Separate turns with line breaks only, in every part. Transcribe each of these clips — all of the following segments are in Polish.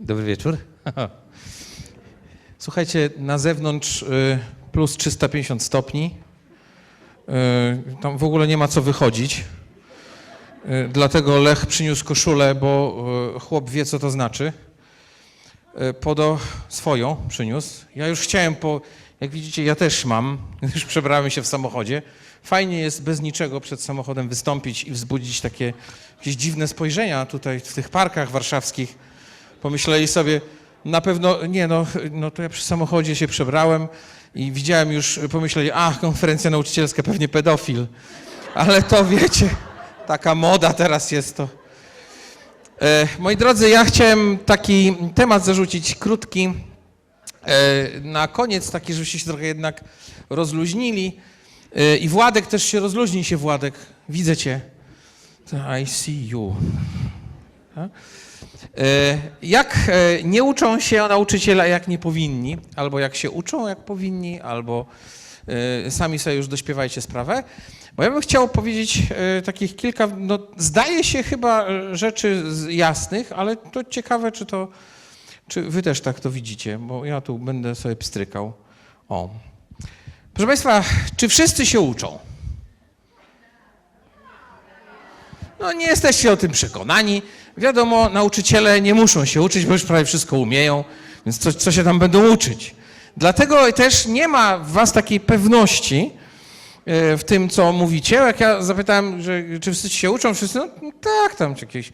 Dobry wieczór. Słuchajcie, na zewnątrz y, plus 350 stopni. Y, Tam w ogóle nie ma co wychodzić. Y, Dlatego Lech przyniósł koszulę, bo chłop wie, co to znaczy. Podo swoją przyniósł. Ja już chciałem po... Jak widzicie, ja też mam. Już przebrałem się w samochodzie. Fajnie jest bez niczego przed samochodem wystąpić i wzbudzić takie jakieś dziwne spojrzenia tutaj w tych parkach warszawskich. Pomyśleli sobie, na pewno, nie no, no to ja przy samochodzie się przebrałem i widziałem już, pomyśleli, a konferencja nauczycielska, pewnie pedofil. Ale to wiecie, taka moda teraz jest to. E, moi drodzy, ja chciałem taki temat zarzucić, krótki, e, na koniec, taki, żebyście się trochę jednak rozluźnili. E, I Władek też się rozluźni się, Władek. Widzę cię. I see you. Tak? E, Jak e, nie uczą się nauczyciela, jak nie powinni, albo jak się uczą, jak powinni, albo e, sami sobie już dośpiewajcie sprawę. Bo ja bym chciał powiedzieć takich kilka, no zdaje się chyba rzeczy jasnych, ale to ciekawe, czy to, czy wy też tak to widzicie, bo ja tu będę sobie pstrykał. O. Proszę Państwa, czy wszyscy się uczą? No nie jesteście o tym przekonani. Wiadomo, nauczyciele nie muszą się uczyć, bo już prawie wszystko umieją, więc co, co się tam będą uczyć? Dlatego też nie ma w was takiej pewności e, w tym, co mówicie. Jak ja zapytałem, że, czy wszyscy się uczą, wszyscy, no tak, tam jakieś.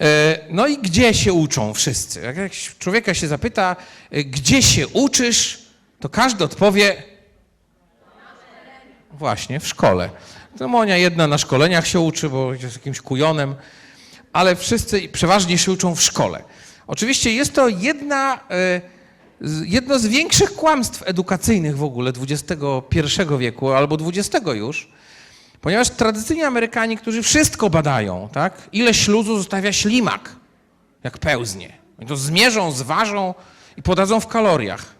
E, No i gdzie się uczą wszyscy? Jak jak człowieka się zapyta, e, gdzie się uczysz, to każdy odpowie, Właśnie, w szkole. To Monia jedna na szkoleniach się uczy, bo jest jakimś kujonem, ale wszyscy przeważnie się uczą w szkole. Oczywiście jest to jedna, e, jedno z większych kłamstw edukacyjnych w ogóle XXI wieku albo XX już, ponieważ tradycyjnie Amerykanie, którzy wszystko badają, tak? ile śluzu zostawia ślimak, jak pełznie. Oni to zmierzą, zważą i podadzą w kaloriach.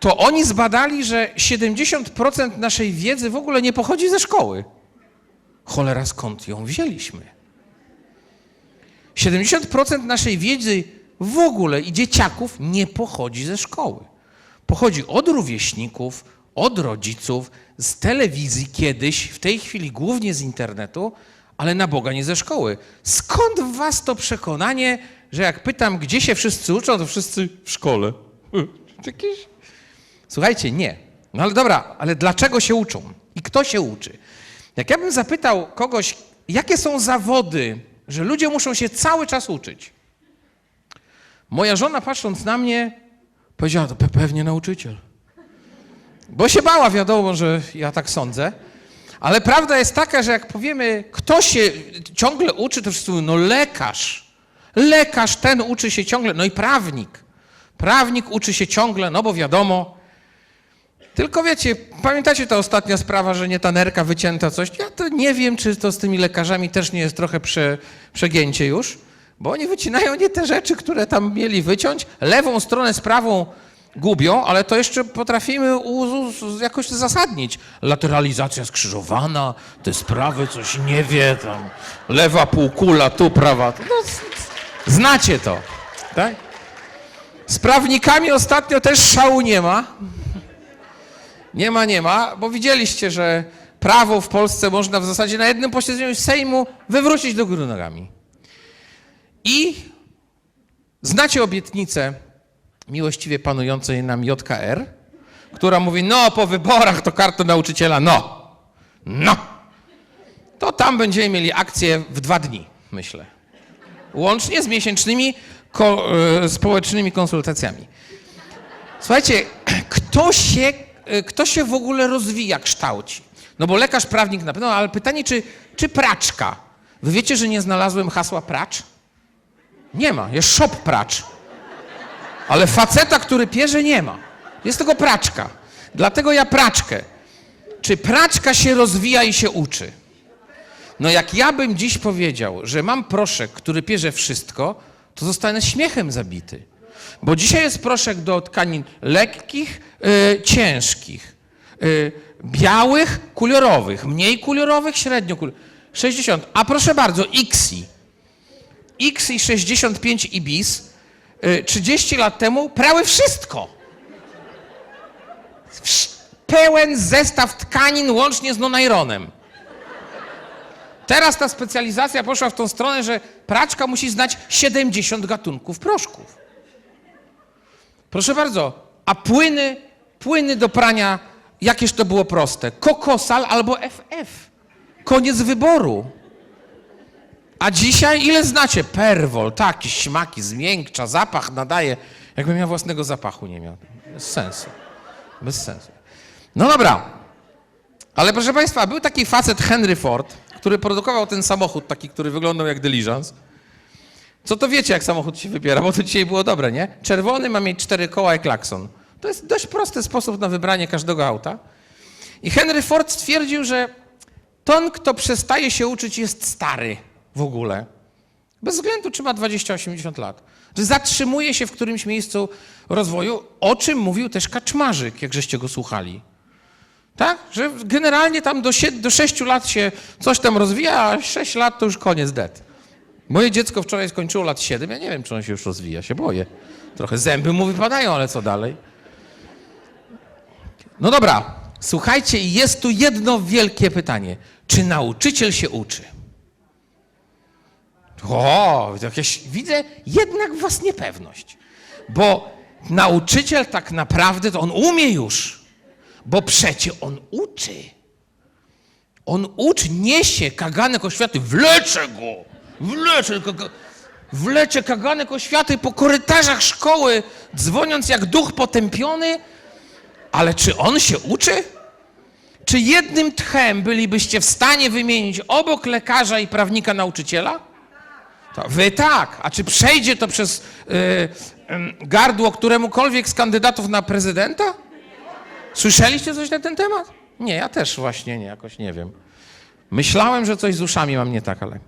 To oni zbadali, że 70% naszej wiedzy w ogóle nie pochodzi ze szkoły. Cholera, skąd ją wzięliśmy? 70% naszej wiedzy w ogóle i dzieciaków nie pochodzi ze szkoły. Pochodzi od rówieśników, od rodziców, z telewizji kiedyś, w tej chwili głównie z internetu, ale na Boga nie ze szkoły. Skąd w was to przekonanie, że jak pytam, gdzie się wszyscy uczą, to wszyscy w szkole? Jakieś Słuchajcie, nie. No ale dobra, ale dlaczego się uczą? I kto się uczy? Jak ja bym zapytał kogoś, jakie są zawody, że ludzie muszą się cały czas uczyć? Moja żona patrząc na mnie powiedziała, to pe- pewnie nauczyciel. Bo się bała, wiadomo, że ja tak sądzę. Ale prawda jest taka, że jak powiemy, kto się ciągle uczy, to wszyscy mówią, no lekarz. Lekarz ten uczy się ciągle, no i prawnik. Prawnik uczy się ciągle, no bo wiadomo. Tylko wiecie, pamiętacie ta ostatnia sprawa, że nie ta nerka wycięta coś? Ja to nie wiem, czy to z tymi lekarzami też nie jest trochę prze, przegięcie już, bo oni wycinają nie te rzeczy, które tam mieli wyciąć, lewą stronę z prawą gubią, ale to jeszcze potrafimy jakoś zasadnić. Lateralizacja skrzyżowana, te sprawy coś nie wie tam, lewa półkula, tu prawa. No, znacie to, tak? Z prawnikami ostatnio też szału nie ma. Nie ma, nie ma, bo widzieliście, że prawo w Polsce można w zasadzie na jednym posiedzeniu Sejmu wywrócić do góry nogami. I znacie obietnicę miłościwie panującej nam JKR, która mówi, no po wyborach to karta nauczyciela, no, no. To tam będziemy mieli akcję w dwa dni, myślę. Łącznie z miesięcznymi ko- e, społecznymi konsultacjami. Słuchajcie, kto się, kto się w ogóle rozwija, kształci? No bo lekarz, prawnik na pewno, ale pytanie, czy, czy praczka? Wy wiecie, że nie znalazłem hasła pracz? Nie ma, jest shop pracz. Ale faceta, który pierze, nie ma. Jest tylko praczka. Dlatego ja praczkę. Czy praczka się rozwija i się uczy? No jak ja bym dziś powiedział, że mam proszek, który pierze wszystko, to zostanę śmiechem zabity. Bo dzisiaj jest proszek do tkanin lekkich, y, ciężkich, y, białych, kulorowych, mniej kulorowych, średnio kulorowych. 60. A proszę bardzo, XI. X i 65 i bis y, 30 lat temu prały wszystko. Wsz- Pełen zestaw tkanin łącznie z nonajronem. Teraz ta specjalizacja poszła w tą stronę, że praczka musi znać 70 gatunków proszków. Proszę bardzo, a płyny, płyny do prania, jakież to było proste? Kokosal albo FF. Koniec wyboru. A dzisiaj ile znacie? Perwol, taki, śmaki, zmiękcza, zapach nadaje. Jakbym ja własnego zapachu nie miał. Bez sensu. Bez sensu. No dobra. Ale proszę Państwa, był taki facet Henry Ford, który produkował ten samochód taki, który wyglądał jak dyliżans. Co to wiecie, jak samochód się wybiera, bo to dzisiaj było dobre, nie? Czerwony ma mieć cztery koła i klakson. To jest dość prosty sposób na wybranie każdego auta. I Henry Ford stwierdził, że ten, kto przestaje się uczyć, jest stary w ogóle. Bez względu, czy ma 20-80 lat. Że zatrzymuje się w którymś miejscu rozwoju, o czym mówił też Kaczmarzyk, jak żeście go słuchali. Tak? Że generalnie tam do, sie- do 6 lat się coś tam rozwija, a 6 lat to już koniec det. Moje dziecko wczoraj skończyło lat 7, ja nie wiem, czy on się już rozwija, się boję. Trochę zęby mu wypadają, ale co dalej? No dobra, słuchajcie, jest tu jedno wielkie pytanie. Czy nauczyciel się uczy? O, jakieś, widzę jednak w was niepewność. Bo nauczyciel tak naprawdę to on umie już, bo przecie on uczy. On uczy, niesie kaganek oświaty, wlecze go, wlecze, wlecze kaganek oświaty po korytarzach szkoły, dzwoniąc jak duch potępiony, ale czy on się uczy? Czy jednym tchem bylibyście w stanie wymienić obok lekarza i prawnika nauczyciela? To wy tak. A czy przejdzie to przez y, ym, gardło któremukolwiek z kandydatów na prezydenta? Słyszeliście coś na ten temat? Nie, ja też właśnie nie, jakoś nie wiem. Myślałem, że coś z uszami mam nie tak, ale...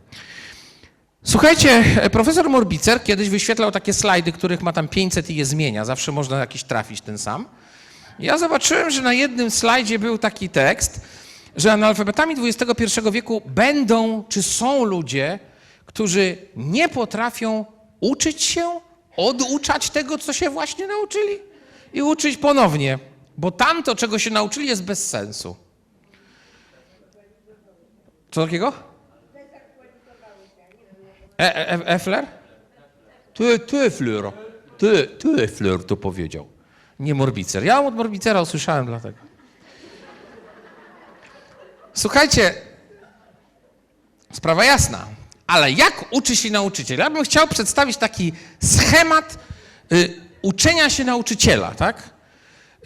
Słuchajcie, e, profesor Morbicer kiedyś wyświetlał takie slajdy, których ma tam 500 i je zmienia. Zawsze można jakiś trafić ten sam. Ja zobaczyłem, że na jednym slajdzie był taki tekst, że analfabetami XXI wieku będą, czy są ludzie, którzy nie potrafią uczyć się, oduczać tego, co się właśnie nauczyli i uczyć ponownie, bo tamto, czego się nauczyli, jest bez sensu. Co takiego? E, e, e, Effler? Ty, Tyfler. Ty, Tyfler to powiedział. Nie Morbicer. Ja od Morbicera usłyszałem dlatego. Słuchajcie, sprawa jasna, ale jak uczy się nauczyciel? Ja bym chciał przedstawić taki schemat y, uczenia się nauczyciela, tak?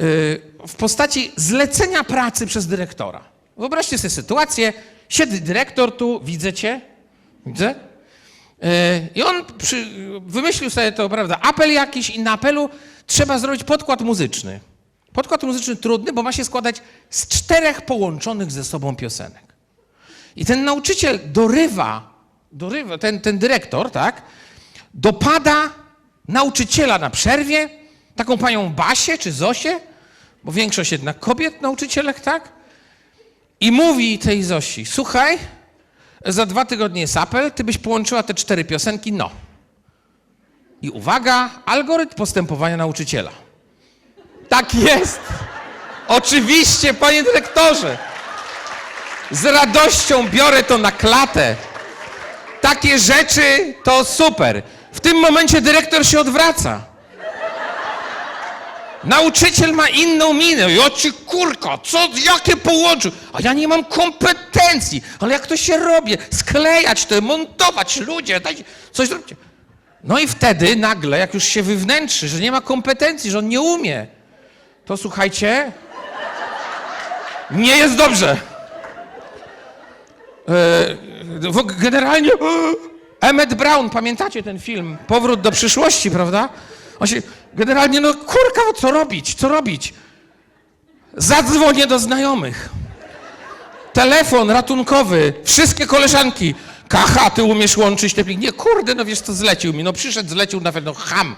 Y, w postaci zlecenia pracy przez dyrektora. Wyobraźcie sobie sytuację, siedzi dyrektor tu, widzę cię, widzę, I on przy, wymyślił sobie to, prawda, apel jakiś i na apelu trzeba zrobić podkład muzyczny. Podkład muzyczny trudny, bo ma się składać z czterech połączonych ze sobą piosenek. I ten nauczyciel dorywa, dorywa ten, ten dyrektor, tak, dopada nauczyciela na przerwie, taką panią Basię czy Zosię, bo większość jednak kobiet nauczycielek, tak, i mówi tej Zosi, słuchaj, za dwa tygodnie jest apel, ty byś połączyła te cztery piosenki, no. I uwaga, algorytm postępowania nauczyciela. Tak jest. Oczywiście, panie dyrektorze. Z radością biorę to na klatę. Takie rzeczy to super. W tym momencie dyrektor się odwraca. Nauczyciel ma inną minę. Ja ci kurka, co, jakie połączył? A ja nie mam kompetencji. Ale jak to się robi? Sklejać to, montować, ludzie, dajcie, coś zróbcie. No i wtedy nagle, jak już się wywnętrzy, że nie ma kompetencji, że on nie umie, to słuchajcie, nie jest dobrze. E, generalnie Emmet Brown, pamiętacie ten film? Powrót do przyszłości, prawda? On się, generalnie, no kurka, no co robić, co robić? Zadzwonię do znajomych. Telefon ratunkowy, wszystkie koleżanki. Kacha, ty umiesz łączyć te pliki? Nie, kurde, no wiesz co, zlecił mi. No przyszedł, zlecił nawet, no ham.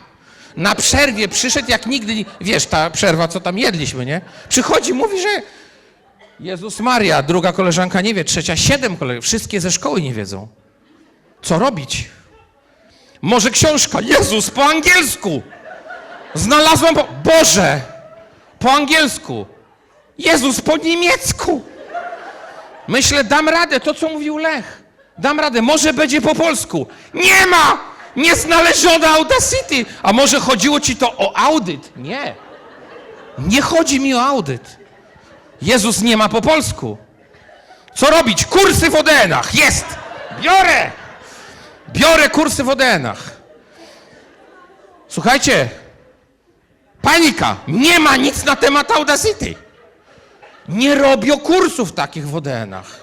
Na przerwie przyszedł jak nigdy, wiesz, ta przerwa, co tam jedliśmy, nie? Przychodzi, mówi, że Jezus Maria, druga koleżanka nie wie, trzecia siedem koleżanek, wszystkie ze szkoły nie wiedzą. Co robić? Może książka Jezus po angielsku. Znalazłam po... Boże! Po angielsku. Jezus po niemiecku. Myślę, dam radę, to co mówił Lech. Dam radę, może będzie po polsku. Nie ma! Nieznalezione Audacity! A może chodziło ci to o audyt? Nie. Nie chodzi mi o audyt. Jezus nie ma po polsku. Co robić? Kursy w ODN-ach. Jest! Biorę! Biorę kursy w ODN-ach. Słuchajcie, panika. Nie ma nic na temat Audacity. Nie robią kursów takich w ODN-ach.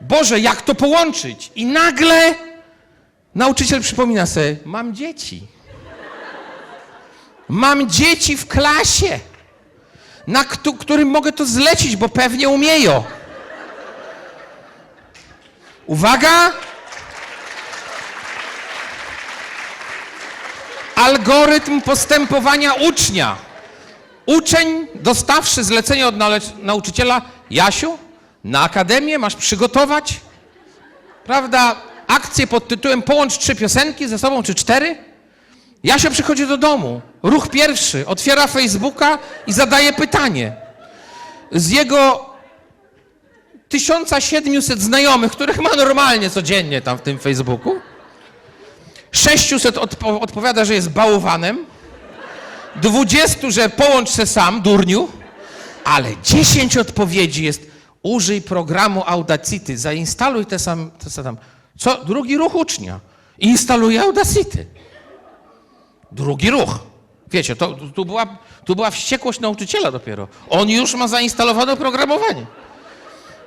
Boże, jak to połączyć? I nagle nauczyciel przypomina sobie, mam dzieci. Mam dzieci w klasie, na któ- którym mogę to zlecić, bo pewnie umieją. Uwaga! Algorytm postępowania ucznia. Uczeń, dostawszy zlecenie od nauczyciela, Jasiu, na akademię masz przygotować, prawda, akcję pod tytułem Połącz trzy piosenki ze sobą, czy cztery. Jasio przychodzi do domu, ruch pierwszy, otwiera Facebooka i zadaje pytanie. Z jego 1700 znajomych, których ma normalnie codziennie tam w tym Facebooku, 600 odpo- odpowiada, że jest bałwanem, 20, że połącz se sam, durniu, ale 10 odpowiedzi jest użyj programu Audacity, zainstaluj te sam, te sam. Co? Drugi ruch ucznia. Instaluje Audacity. Drugi ruch. Wiecie, to, tu, była, tu była wściekłość nauczyciela dopiero. On już ma zainstalowane oprogramowanie.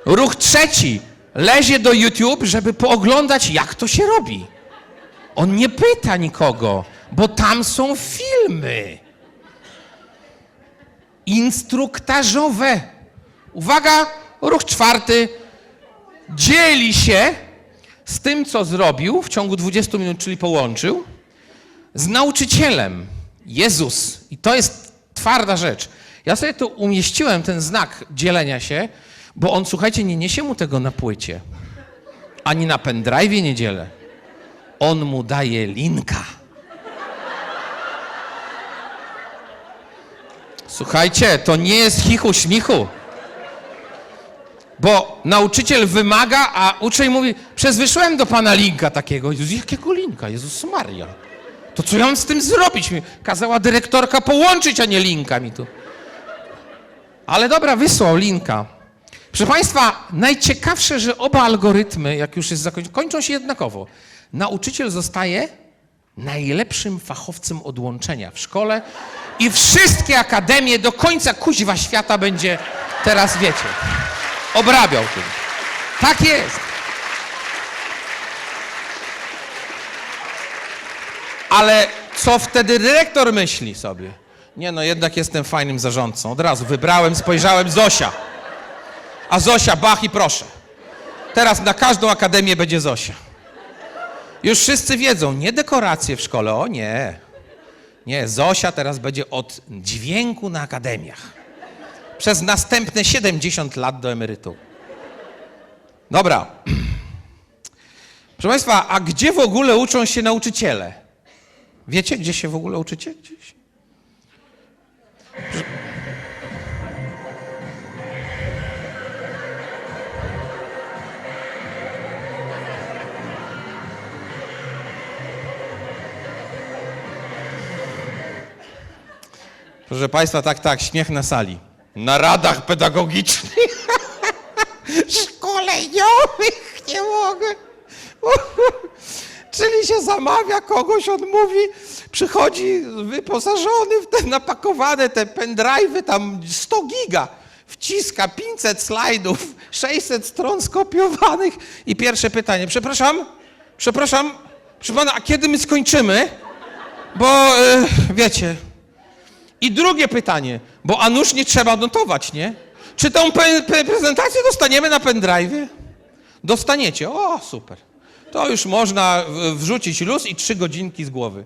Ruch trzeci. Lezie do YouTube, żeby pooglądać, jak to się robi. On nie pyta nikogo, bo tam są filmy instruktażowe. Uwaga, ruch czwarty. Dzieli się z tym, co zrobił w ciągu 20 minut, czyli połączył, z nauczycielem. Jezus. I to jest twarda rzecz. Ja sobie tu umieściłem ten znak dzielenia się, bo on, słuchajcie, nie niesie mu tego na płycie, ani na pendrive nie dzielę. On mu daje linka. Słuchajcie, to nie jest chichu śmichu. Bo nauczyciel wymaga, a uczeń mówi, przez wysłałem do pana linka takiego. Jezus, jakiego linka? Jezus Maria. To co ja mam z tym zrobić? Kazała dyrektorka połączyć, a nie linka mi tu. Ale dobra, wysłał linka. Proszę Państwa, najciekawsze, że oba algorytmy, jak już jest zakończone, kończą się jednakowo. Nauczyciel zostaje najlepszym fachowcem od łączenia w szkole i wszystkie akademie do końca kuźwa świata będzie teraz, wiecie, obrabiał tym. Tak jest. Ale co wtedy dyrektor myśli sobie? Nie no, jednak jestem fajnym zarządcą. Od razu wybrałem, spojrzałem, Zosia. A Zosia, bach i proszę. Teraz na każdą akademię będzie Zosia. Już wszyscy wiedzą, nie dekoracje w szkole, o nie. Nie, Zosia teraz będzie od dźwięku na akademiach. Przez następne 70 lat do emerytu. Dobra. Proszę Państwa, a gdzie w ogóle uczą się nauczyciele? Wiecie, gdzie się w ogóle uczycie? Gdzieś? Proszę Państwa, tak, tak, śmiech na sali. Na radach pedagogicznych. Szkoleniowych nie mogę. Czyli się zamawia kogoś, on mówi, przychodzi wyposażony w te napakowane te pendrive'y, tam 100 giga, wciska 500 slajdów, 600 stron skopiowanych i pierwsze pytanie, przepraszam, przepraszam, proszę a kiedy my skończymy? Bo, e, wiecie, i drugie pytanie, bo a nuż nie trzeba notować, nie? Czy tą pe- pe- prezentację dostaniemy na pendrive'ie? Dostaniecie. O, super. To już można wrzucić luz i trzy godzinki z głowy.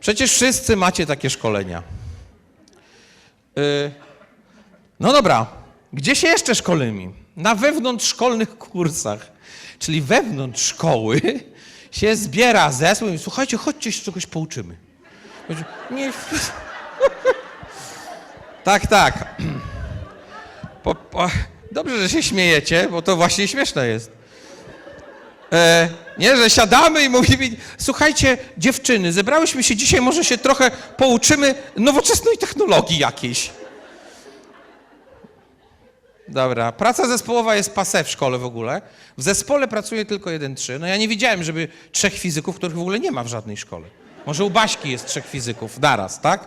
Przecież wszyscy macie takie szkolenia. Y, No dobra, gdzie się jeszcze szkolimy? Na wewnątrzszkolnych kursach. Czyli wewnątrz szkoły się zbiera zespół i słuchajcie, chodźcie się czegoś pouczymy. Nie. Tak, tak. Po, po, dobrze, że się śmiejecie, bo to właśnie śmieszne jest. E, nie, że siadamy i mówimy, słuchajcie, dziewczyny, zebrałyśmy się dzisiaj, może się trochę pouczymy nowoczesnej technologii jakiejś. Dobra, praca zespołowa jest pase w szkole w ogóle. W zespole pracuje tylko jeden trzy. No ja nie widziałem, żeby trzech fizyków, których w ogóle nie ma w żadnej szkole. Może u Baśki jest trzech fizyków naraz, tak?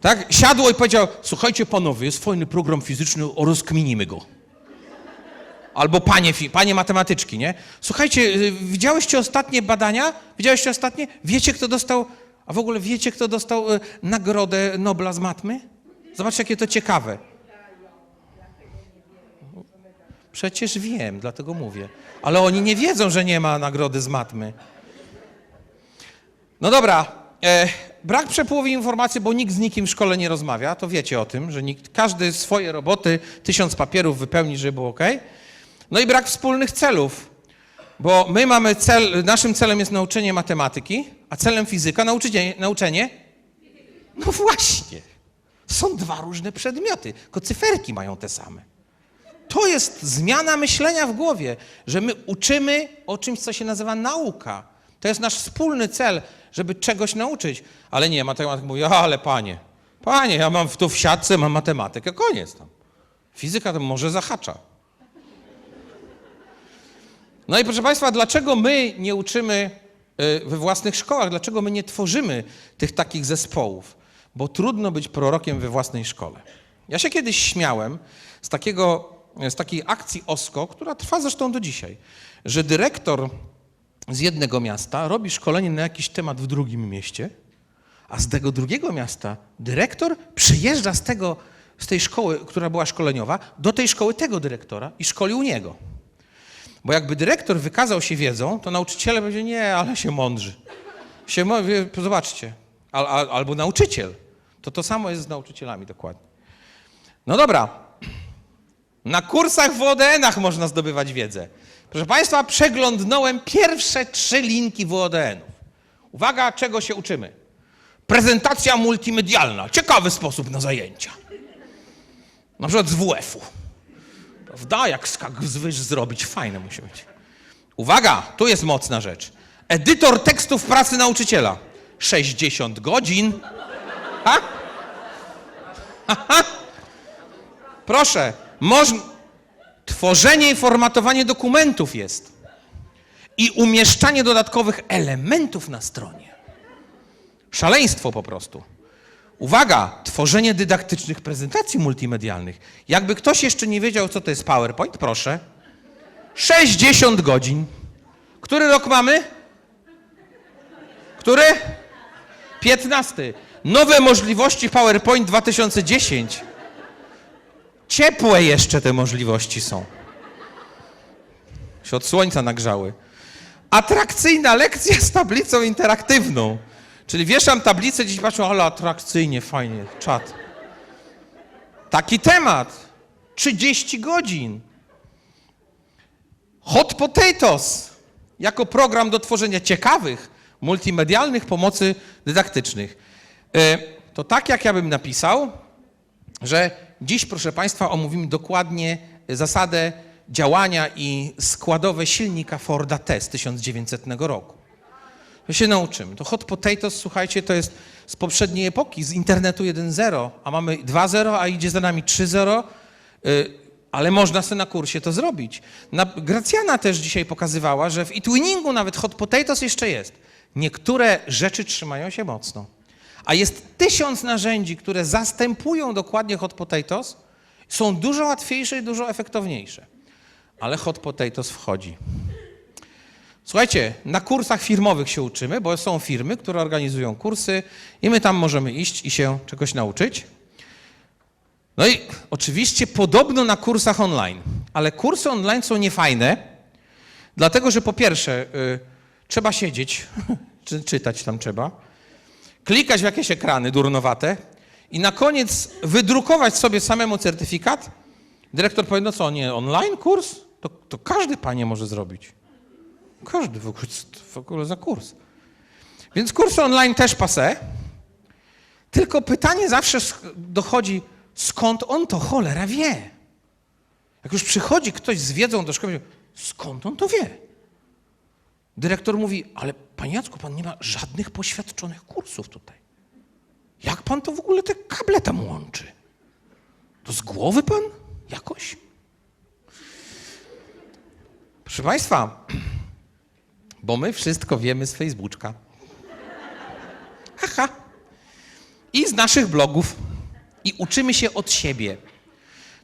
Tak? Siadło i powiedział, słuchajcie panowie, jest fajny program fizyczny, rozkminimy go. Albo panie, panie matematyczki, nie? Słuchajcie, y, widziałyście ostatnie badania? Widziałyście ostatnie? Wiecie, kto dostał, a w ogóle wiecie, kto dostał y, nagrodę Nobla z matmy? Zobaczcie, jakie to ciekawe. Przecież wiem, dlatego mówię. Ale oni nie wiedzą, że nie ma nagrody z matmy. No dobra, e, brak przepływu informacji, bo nikt z nikim w szkole nie rozmawia, to wiecie o tym, że nikt, każdy swoje roboty, tysiąc papierów wypełni, żeby było ok. No i brak wspólnych celów, bo my mamy cel, naszym celem jest nauczenie matematyki, a celem fizyka nauczenie, nauczenie no właśnie, są dwa różne przedmioty, tylko cyferki mają te same. To jest zmiana myślenia w głowie, że my uczymy o czymś, co się nazywa nauka. To jest nasz wspólny cel, żeby czegoś nauczyć. Ale nie, matematyk mówi, ale panie, panie, ja mam tu w siatce, mam matematykę, koniec tam. Fizyka to może zahacza. No i proszę Państwa, dlaczego my nie uczymy y, we własnych szkołach? Dlaczego my nie tworzymy tych takich zespołów? Bo trudno być prorokiem we własnej szkole. Ja się kiedyś śmiałem z, takiego, z takiej akcji OSKO, która trwa zresztą do dzisiaj, że dyrektor z jednego miasta robi szkolenie na jakiś temat w drugim mieście, a z tego drugiego miasta dyrektor przyjeżdża z, tego, z tej szkoły, która była szkoleniowa, do tej szkoły tego dyrektora i szkoli u niego. Bo jakby dyrektor wykazał się wiedzą, to nauczyciele będzie nie, ale się mądrzy. Się, zobaczcie. Al, al, albo nauczyciel. To to samo jest z nauczycielami dokładnie. No dobra. Na kursach w ODN-ach można zdobywać wiedzę. Proszę Państwa, przeglądnąłem pierwsze trzy linki WODN-ów. Uwaga, czego się uczymy. Prezentacja multimedialna. Ciekawy sposób na zajęcia. Na przykład z WF-u. Prawda? Jak skak zwyż zrobić, fajne musi być. Uwaga, tu jest mocna rzecz. Edytor tekstów pracy nauczyciela. 60 godzin. Ha? Ha, ha? Proszę, moż... tworzenie i formatowanie dokumentów jest. I umieszczanie dodatkowych elementów na stronie. Szaleństwo po prostu. Uwaga, tworzenie dydaktycznych prezentacji multimedialnych. Jakby ktoś jeszcze nie wiedział, co to jest PowerPoint, proszę. 60 godzin. Który rok mamy? Który? 15. Nowe możliwości PowerPoint 2010. Ciepłe jeszcze te możliwości są. Się od słońca nagrzały. Atrakcyjna lekcja z tablicą interaktywną. Czyli wieszam tablicę, dziś patrzą, ale atrakcyjnie, fajnie, czat. Taki temat. 30 godzin. Hot Potatoes jako program do tworzenia ciekawych, multimedialnych pomocy dydaktycznych. E, To tak, jak ja bym napisał, że dziś, proszę Państwa, omówimy dokładnie zasadę działania i składowe silnika Forda T z 1900 roku. To się nauczymy. To hot potatoes, słuchajcie, to jest z poprzedniej epoki, z internetu 1.0, a mamy 2.0, a idzie za nami 3.0, y, ale można sobie na kursie to zrobić. Na, Gracjana też dzisiaj pokazywała, że w eTwinningu nawet hot potatoes jeszcze jest. Niektóre rzeczy trzymają się mocno. A jest tysiąc narzędzi, które zastępują dokładnie hot potatoes, są dużo łatwiejsze i dużo efektowniejsze. Ale hot potatoes wchodzi. Słuchajcie, na kursach firmowych się uczymy, bo są firmy, które organizują kursy i my tam możemy iść i się czegoś nauczyć. No i oczywiście podobno na kursach online, ale kursy online są niefajne, dlatego że po pierwsze y, trzeba siedzieć, czy czytać tam trzeba, klikać w jakieś ekrany durnowate i na koniec wydrukować sobie samemu certyfikat. Dyrektor powie, no co, nie, online kurs? To, to każdy panie może zrobić. Każdy w ogóle, w ogóle za kurs. Więc kurs online też pase. Tylko pytanie zawsze dochodzi, skąd on to cholera wie? Jak już przychodzi ktoś z wiedzą do szkoły, skąd on to wie? Dyrektor mówi, ale panie Jacku, pan nie ma żadnych poświadczonych kursów tutaj. Jak pan to w ogóle te kable tam łączy? To z głowy pan jakoś? Proszę Państwa, bo my wszystko wiemy z Facebooka. Haha. I z naszych blogów. I uczymy się od siebie.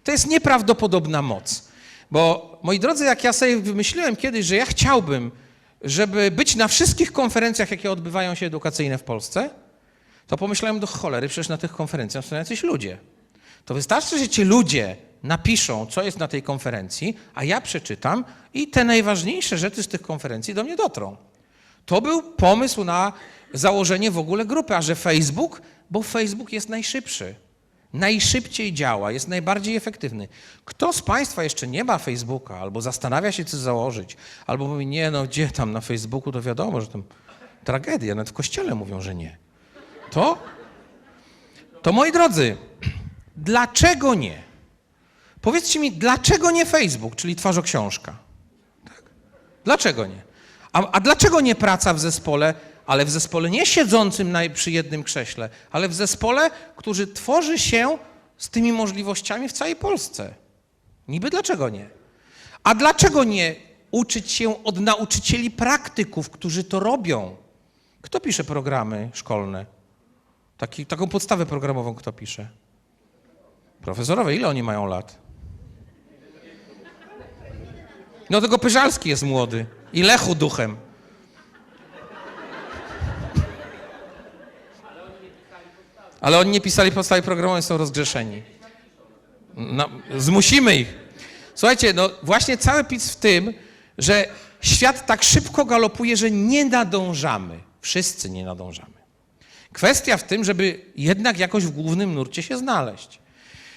To jest nieprawdopodobna moc. Bo moi drodzy, jak ja sobie wymyśliłem kiedyś, że ja chciałbym, żeby być na wszystkich konferencjach, jakie odbywają się edukacyjne w Polsce, to pomyślałem do cholery, przecież na tych konferencjach są jacyś ludzie. To wystarczy, że ci ludzie napiszą, co jest na tej konferencji, a ja przeczytam i te najważniejsze rzeczy z tych konferencji do mnie dotrą. To był pomysł na założenie w ogóle grupy, a że Facebook, bo Facebook jest najszybszy. Najszybciej działa, jest najbardziej efektywny. Kto z Państwa jeszcze nie ma Facebooka, albo zastanawia się, co założyć, albo mówi, nie, no gdzie tam na Facebooku, to wiadomo, że tam tragedia, nawet w kościele mówią, że nie. To, to moi drodzy, dlaczego nie? Powiedzcie mi, dlaczego nie Facebook, czyli twarzoksiążka? Tak? Dlaczego nie? A, a dlaczego nie praca w zespole, ale w zespole nie siedzącym na, przy jednym krześle, ale w zespole, który tworzy się z tymi możliwościami w całej Polsce? Niby dlaczego nie? A dlaczego nie uczyć się od nauczycieli praktyków, którzy to robią? Kto pisze programy szkolne? Taki, taką podstawę programową kto pisze? Profesorowie, ile oni mają lat? No tylko Pyżalski jest młody i Lechu duchem. Ale oni nie pisali podstawy programowej, są rozgrzeszeni. No, zmusimy ich. Słuchajcie, no właśnie cały pic w tym, że świat tak szybko galopuje, że nie nadążamy. Wszyscy nie nadążamy. Kwestia w tym, żeby jednak jakoś w głównym nurcie się znaleźć.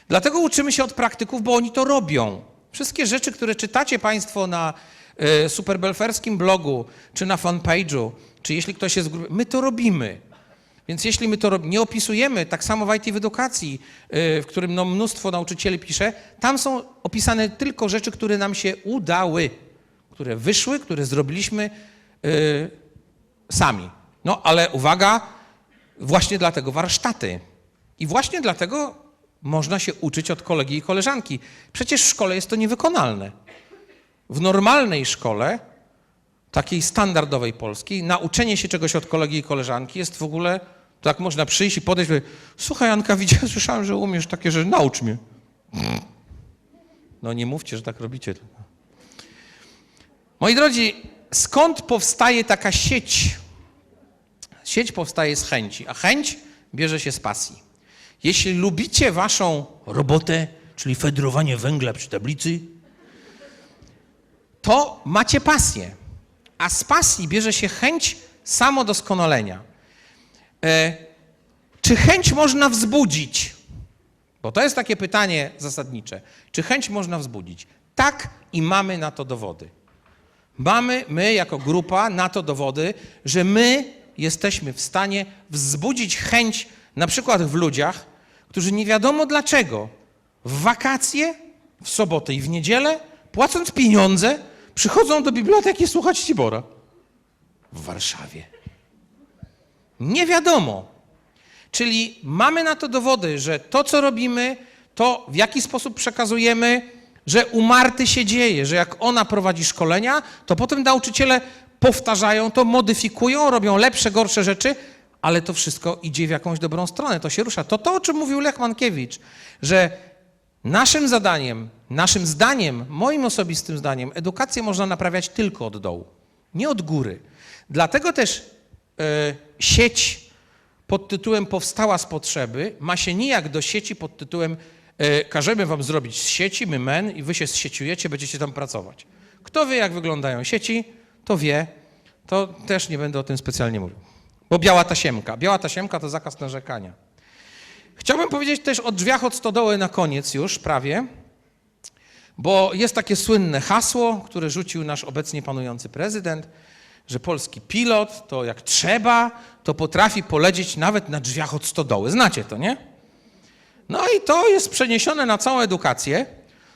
Dlatego uczymy się od praktyków, bo oni to robią. Wszystkie rzeczy, które czytacie Państwo na y, superbelferskim blogu, czy na fanpage'u, czy jeśli ktoś jest w grupie, my to robimy. Więc jeśli my to nie opisujemy, tak samo w IT w edukacji, y, w którym no, mnóstwo nauczycieli pisze, tam są opisane tylko rzeczy, które nam się udały, które wyszły, które zrobiliśmy y, sami. No ale uwaga, właśnie dlatego warsztaty. I właśnie dlatego można się uczyć od kolegi i koleżanki. Przecież w szkole jest to niewykonalne. W normalnej szkole, takiej standardowej polskiej, nauczenie się czegoś od kolegi i koleżanki jest w ogóle, tak można przyjść i podejść, i powiedzieć, słuchaj Anka, widziałem, słyszałem, że umiesz takie, że naucz mnie. No nie mówcie, że tak robicie. Moi drodzy, skąd powstaje taka sieć? Sieć powstaje z chęci, a chęć bierze się z pasji. Jeśli lubicie waszą robotę, czyli federowanie węgla przy tablicy, to macie pasję. A z pasji bierze się chęć samodoskonalenia. E, czy chęć można wzbudzić? Bo to jest takie pytanie zasadnicze. Czy chęć można wzbudzić? Tak i mamy na to dowody. Mamy my jako grupa na to dowody, że my jesteśmy w stanie wzbudzić chęć na przykład w ludziach, którzy nie wiadomo dlaczego w wakacje, w sobotę i w niedzielę, płacąc pieniądze, przychodzą do biblioteki słuchać Cibora w Warszawie. Nie wiadomo. Czyli mamy na to dowody, że to, co robimy, to w jaki sposób przekazujemy, że u Marty się dzieje, że jak ona prowadzi szkolenia, to potem nauczyciele powtarzają to, modyfikują, robią lepsze, gorsze rzeczy, ale to wszystko idzie w jakąś dobrą stronę, to się rusza. To to, o czym mówił Lech Mankiewicz, że naszym zadaniem, naszym zdaniem, moim osobistym zdaniem, edukację można naprawiać tylko od dołu, nie od góry. Dlatego też e, sieć pod tytułem Powstała z potrzeby ma się nijak do sieci pod tytułem e, Każemy wam zrobić z sieci, my men, i wy się zsieciujecie, będziecie tam pracować. Kto wie, jak wyglądają sieci, to wie. To też nie będę o tym specjalnie mówił. Bo biała tasiemka. Biała tasiemka to zakaz narzekania. Chciałbym powiedzieć też o drzwiach od stodoły na koniec już prawie, Bo jest takie słynne hasło, które rzucił nasz obecnie panujący prezydent, że polski pilot to jak trzeba, to potrafi polecieć nawet na drzwiach od stodoły. Znacie to, nie? No i to jest przeniesione na całą edukację.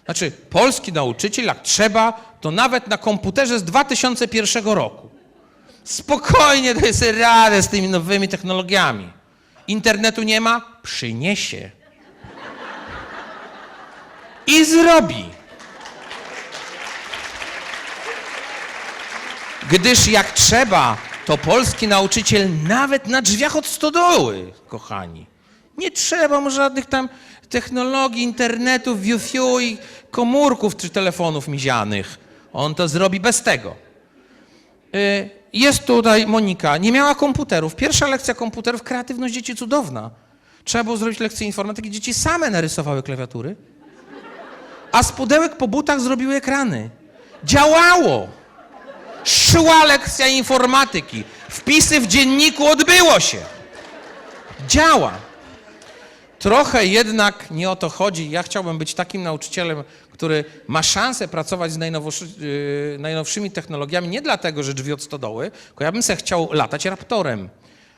Znaczy, polski nauczyciel, jak trzeba, to nawet na komputerze z 2001 roku. Spokojnie to jest radę z tymi nowymi technologiami. Internetu nie ma? Przyniesie. I zrobi. Gdyż jak trzeba, to polski nauczyciel nawet na drzwiach od stodoły, kochani. Nie trzeba mu żadnych tam technologii, internetów, Wi-Fi i komórków czy telefonów mizianych. On to zrobi bez tego. Y, Jest tutaj Monika, nie miała komputerów. Pierwsza lekcja komputerów, kreatywność dzieci cudowna. Trzeba było zrobić lekcję informatyki, dzieci same narysowały klawiatury, a z pudełek po butach zrobiły ekrany. Działało! Szła lekcja informatyki. Wpisy w dzienniku odbyło się. Działa. Trochę jednak nie o to chodzi. Ja chciałbym być takim nauczycielem, który ma szansę pracować z yy, najnowszymi technologiami, nie dlatego, że drzwi od stodoły, tylko ja bym se chciał latać raptorem,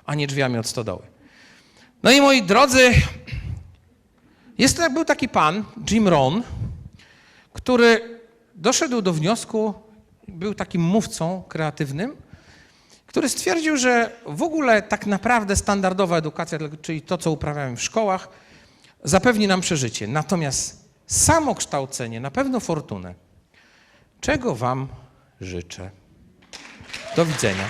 a nie drzwiami od stodoły. No i moi drodzy, jest, był taki pan, Jim Rohn, który doszedł do wniosku, był takim mówcą kreatywnym, który stwierdził, że w ogóle tak naprawdę standardowa edukacja, czyli to, co uprawiamy w szkołach, zapewni nam przeżycie. Natomiast samo kształcenie, na pewno fortunę. Czego Wam życzę? Do widzenia.